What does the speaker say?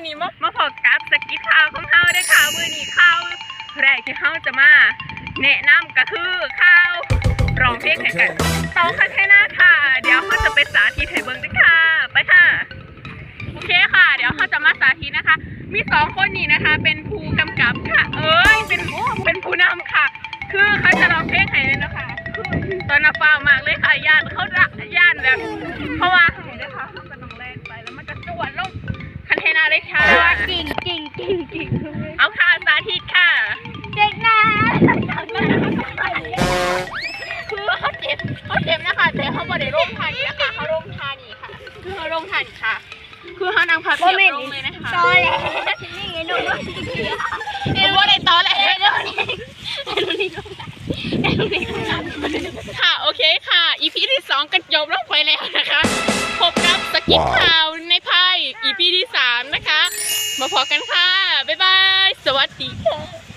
อนี้มามาพอกับสกิทข่าวของเฮาได้อข่าวมือนี้ข่าวแรกที่เฮาจะมาแนะนำก็คือข่าวร้องเพลงแข่งกันตคันแค่หน้าค่ะ เดี๋ยวเฮาจะไปสาธิตให้เบิ่งด้วยค่ะ ไปค่ะ โอเคค่ะ เดี๋ยวเขาจะมาสาธิตนะคะ มีสองคนนี้นะคะ เป็นผู้กำกับค่ะ เอ้ย เป็นเป็นผู้นำค่ะ คือเขาจะร้องเพลงให้เลยนะคะตอนน่ะฟ้ามากเลยค่ะย่านเขาจะย่านแบบเพราะว่าเห็นไหมคะ เทนาเลยค่ะจริงจริงจริงจริงเอาค่ะสาธิตค่ะ เด็กนะคือเขาเจ็บเขาเจ็บนะคะแต่เขาบ่ได้ร่มทานีนะคะเขาร่มทานีค่ะ คือเขาร่มทานีค่ะ คือเขานางพับเพียบลงเลยนะคะตอแหลนี่ไงหนูด้วยเอ็มว่าได้ตอนแหละค่ะ โอเคค่ะ อีพีที่สองกันจบลงไปแล้วนะคะ พบกับสกิปข่าวีพีที่สามนะคะ มาพอกันค่ะ บ๊ายบาย สวัสดีค่ะ